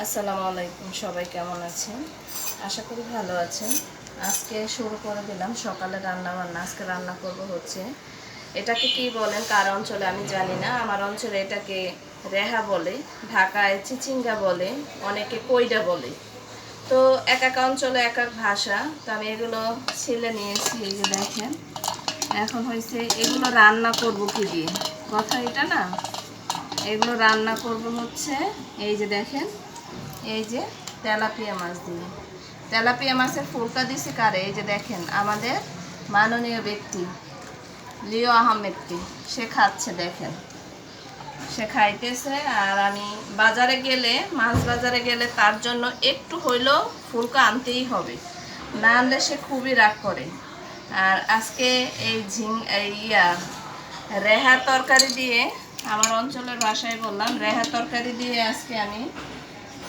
আসসালামু আলাইকুম, সবাই কেমন আছেন? আশা করি ভালো আছেন। আজকে শুরু করে দিলাম সকালে রান্না বান্না আজকে রান্না করব হচ্ছে, এটাকে কি বলেন, কার অঞ্চলে আমি জানি না। আমার অঞ্চলে এটাকে রেহা বলে, ঢাকায় চিচিঙ্গা বলে, অনেকে কইডা বলে। তো এক এক অঞ্চলে এক এক ভাষা, তো আমি এগুলো ছেলে নিয়েছি, এই যে দেখেন। এখন হয়েছে এগুলো রান্না করব কি দিয়ে? কথা এটা না? এগুলো রান্না করব হচ্ছে, এই যে দেখেন এই যে তেলাপিয়া মাছ দিয়ে। তেলাপিয়া মাছের ফুলটা দিছি কারে? এই যে দেখেন, আমাদের মাননীয় ব্যক্তি লিও আহমেদকে। সে খাচ্ছে, দেখেন। সে খাইতেছে আর আমি বাজারে গেলে, মাছ বাজারে গেলে তার জন্য একটু হইলেও ফুলকা আনতেই হবে। না আনলে সে খুবই রাগ করে। আর আজকে এই ঝিং ইয়া, রেহা তরকারি দিয়ে, আমার অঞ্চলের ভাষায় বললাম, রেহা তরকারি দিয়ে আজকে আমি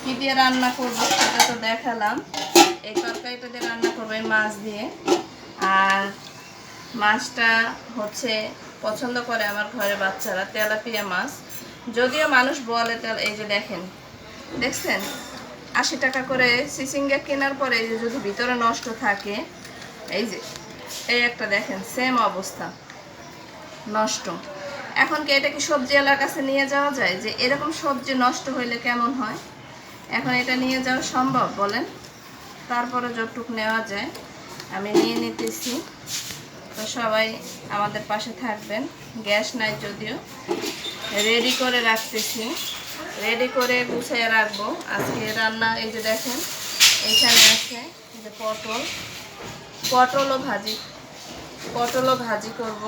কি দিয়ে রান্না করব সেটা তো দেখালাম। এই তরকারিটা দিয়ে রান্না করব মাছ দিয়ে। আর মাছটা হচ্ছে পছন্দ করে আমার ঘরে বাচ্চারা, তেলাপিয়া মাছ। যদিও মানুষ বলে তেল, এই যে দেখেন, দেখছেন? আশি টাকা করে সিসিঙ্গা কেনার পরে এই যে যদি ভিতরে নষ্ট থাকে, এই যে, এই একটা দেখেন সেম অবস্থা, নষ্ট। এখন কি এটা কি সবজি এলার কাছে নিয়ে যাওয়া যায়? যে এরকম সবজি নষ্ট হইলে কেমন হয়? এখন এটা নিয়ে যাওয়া সম্ভব, বলেন। তারপরে যতটুক নেওয়া যায়, আমি নিয়ে নিতেছি। তো সবাই আমাদের পাশে থাকবেন। গ্যাস নাই যদিও। রেডি করে রাখতেছি। রেডি করে গুছিয়ে রাখব। আজকে রান্না, এই যে দেখেন এখানে আছে যে পটল। পটলও ভাজি পটলও ভাজি করব।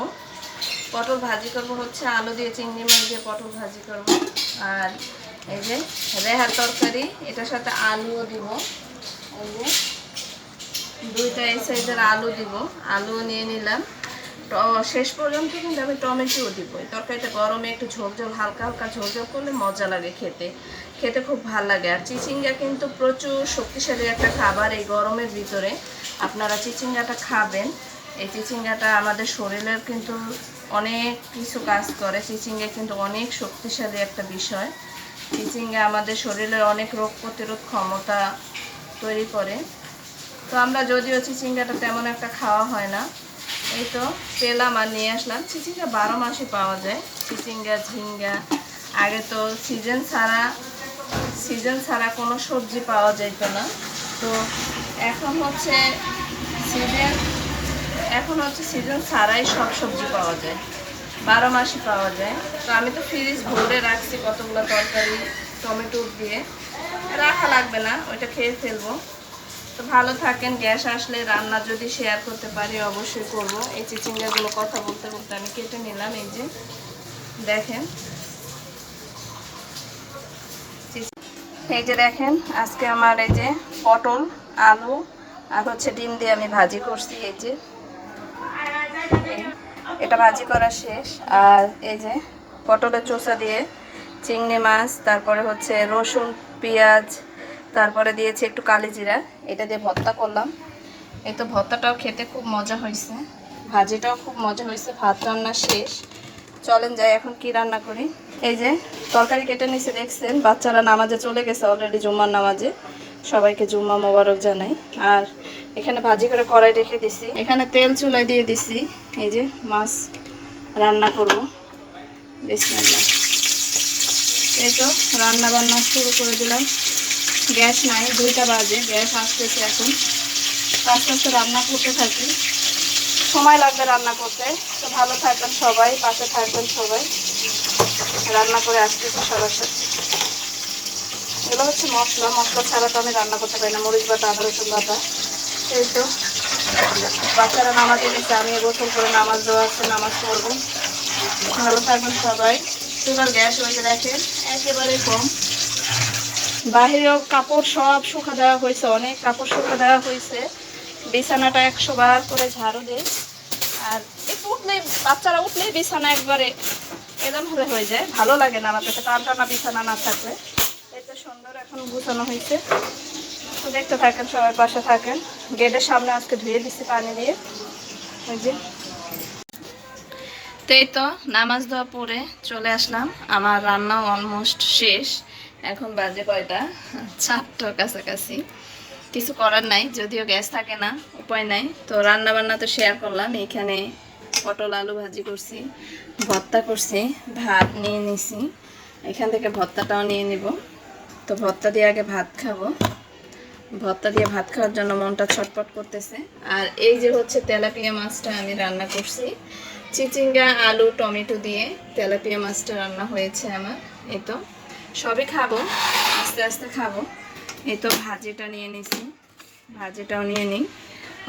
পটল ভাজি করব হচ্ছে আলু দিয়ে, চিংড়ি মাছ দিয়ে পটল ভাজি করব। আর এই যে রেহার তরকারি, এটার সাথে আলুও দিব। দুইটা এই সাইজের আলু দিব। আলুও নিয়ে নিলাম। শেষ পর্যন্ত কিন্তু আমি টমেটোও দিব। এই তরকারিটা গরমে একটু ঝোল ঝোল হালকা হালকা ঝোল ঝোল করলে মজা লাগে খেতে। খেতে খুব ভালো লাগে। আর চিচিঙ্গা কিন্তু প্রচুর শক্তিশালী একটা খাবার এই গরমের ভিতরে। আপনারা চিচিঙ্গাটা খাবেন। এই চিচিঙ্গাটা আমাদের শরীরের কিন্তু অনেক কিছু কাজ করে। চিচিঙ্গা কিন্তু অনেক শক্তিশালী একটা বিষয়। চিচিঙ্গা আমাদের শরীরের অনেক রোগ প্রতিরোধ ক্ষমতা তৈরি করে। তো আমরা যদিও চিচিঙ্গাটা তেমন একটা খাওয়া হয় না। এই তো পেলাম আর নিয়ে আসলাম। চিচিঙ্গা বারো মাসে পাওয়া যায়। চিচিঙ্গা ঝিঙ্গা, আগে তো সিজন ছাড়া সিজন ছাড়া কোনো সবজি পাওয়া যেত না। তো এখন হচ্ছে সিজন এখন হচ্ছে সিজন ছাড়াই সব সবজি পাওয়া যায়। বারো মাসে পাওয়া যায়। তো আমি তো ফ্রিজ ভরে রাখছি কতগুলো তরকারি, টমেটো দিয়ে। রাখা লাগবে না, ওইটা খেয়ে ফেলব। তো ভালো থাকেন, গ্যাস আসলে রান্না যদি শেয়ার করতে পারি অবশ্যই করব। এই চিচিঙ্গাগুলো কথা বলতে বলতে আমি কেটে নিলাম, এই যে দেখেন। এই যে দেখেন, আজকে আমার এই যে পটল, আলু আর হচ্ছে ডিম দিয়ে আমি ভাজি করছি, এই যে। এটা ভাজি করা শেষ। আর এই যে পটলের চোষা দিয়ে চিংড়ি মাছ, তারপরে হচ্ছে রসুন, পেঁয়াজ, তারপরে দিয়েছি একটু কালি জিরা। এটা দিয়ে ভর্তা করলাম। এই তো ভর্তাটাও খেতে খুব মজা হয়েছে। ভাজিটাও খুব মজা হয়েছে, ভাত রান্না শেষ। চলেন যাই, এখন কি রান্না করি? এই যে তরকারি কেটে নিচে দেখছেন? বাচ্চারা নামাজে চলে গেছে অলরেডি জুম্মার নামাজে। সবাইকে জুম্মা মোবারক জানাই। আর এখানে ভাজি করে কড়াই রেখে দিছি। এখানে তেল চুলায় দিয়ে দিছি। এই যে মাছ রান্না করব। এই তো রান্না বান্না শুরু করে দিলাম। গ্যাস নাই, দুইটা বাজে, গ্যাস আসতেছে এখন। আস্তে আস্তে রান্না করতে থাকি। সময় লাগবে রান্না করতে। তো ভালো থাকবেন সবাই, পাশে থাকবেন সবাই। রান্না করে আসতেছে সরাসরি এগুলো হচ্ছে মশলা। মশলা ছাড়া তো আমি রান্না করতে পারি না। মরিচ বাটা, আদা রসুন বাটা। এই তো বাচ্চারা নামাজে গেছে আমি গোসল করে নামাজ দেওয়া আছে, নামাজ পড়ব। ভালো থাকবেন সবাই। সুগার গ্যাস হয়ে দেখেন, একেবারে কম। বাহিরেও কাপড় সব শুকা দেওয়া হয়েছে, অনেক কাপড় শুকা দেওয়া হয়েছে। বিছানাটা একশো বার করে ঝাড়ু দেয় আর একটু উঠলেই, বাচ্চারা উঠলেই বিছানা একবারে এরম হলে হয়ে যায়। ভালো লাগে না, আমার কাছে টান টানা বিছানা না থাকলে। এতে সুন্দর এখন গুছানো হয়েছে। দেখতে থাকেন, সবাই পাশে থাকেন। গেটের সামনে আজকে ধুয়ে দিচ্ছি পানি দিয়ে। ওই যে। তো এই তো নামাজ দেওয়া পরে চলে আসলাম। আমার রান্নাও অলমোস্ট শেষ। এখন বাজে কয়টা? চারটার কাছাকাছি। কিছু করার নাই, যদিও গ্যাস থাকে না, উপায় নাই। তো রান্না বান্না তো শেয়ার করলাম। এখানে পটল আলু ভাজি করছি, ভর্তা করছি, ভাত নিয়ে নিছি। এখান থেকে ভর্তাটাও নিয়ে নিব। তো ভর্তা দিয়ে আগে ভাত খাব। ভর্তা দিয়ে ভাত খাওয়ার জন্য মনটা ছটপট করতেছে। আর এই যে হচ্ছে তেলাপিয়া মাছটা আমি রান্না করছি। চিচিঙ্গা, আলু, টমেটো দিয়ে তেলাপিয়া মাছটা রান্না হয়েছে আমার। এই তো, সবই খাব, আস্তে আস্তে খাব। এই তো ভাজিটা নিয়ে নিছি, ভাজিটাও নিয়ে নিই।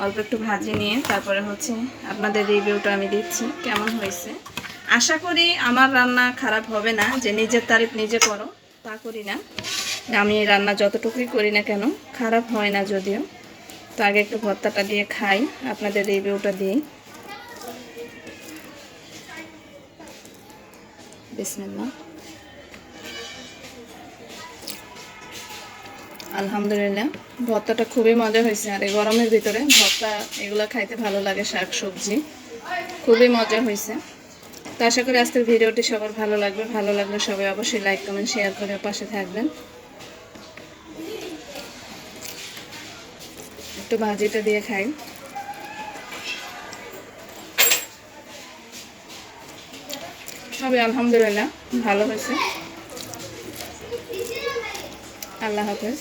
অল্প একটু ভাজি নিয়ে, তারপরে হচ্ছে আপনাদের রিভিউটা আমি দিচ্ছি, কেমন হয়েছে। আশা করি আমার রান্না খারাপ হবে না, যে নিজের তারিফ নিজে করো, তা করি না। আমি রান্না যতটুকুই করি না কেন, খারাপ হয় না যদিও। তো আগে একটু ভর্তাটা দিয়ে খাই, আপনাদের রিভিউটা দিই। আলহামদুলিল্লাহ, ভর্তাটা খুবই মজা হয়েছে। আর এই গরমের ভিতরে ভর্তা এগুলো খাইতে ভালো লাগে শাক সবজি। খুবই মজা হয়েছে। তো আশা করি আজকের ভিডিওটি সবার ভালো লাগবে। ভালো লাগলে সবাই অবশ্যই লাইক কমেন্ট শেয়ার করে পাশে থাকবেন। একটু ভাজিটা দিয়ে খাই। সবই আলহামদুলিল্লাহ ভালো হয়েছে। আল্লাহ হাফেজ।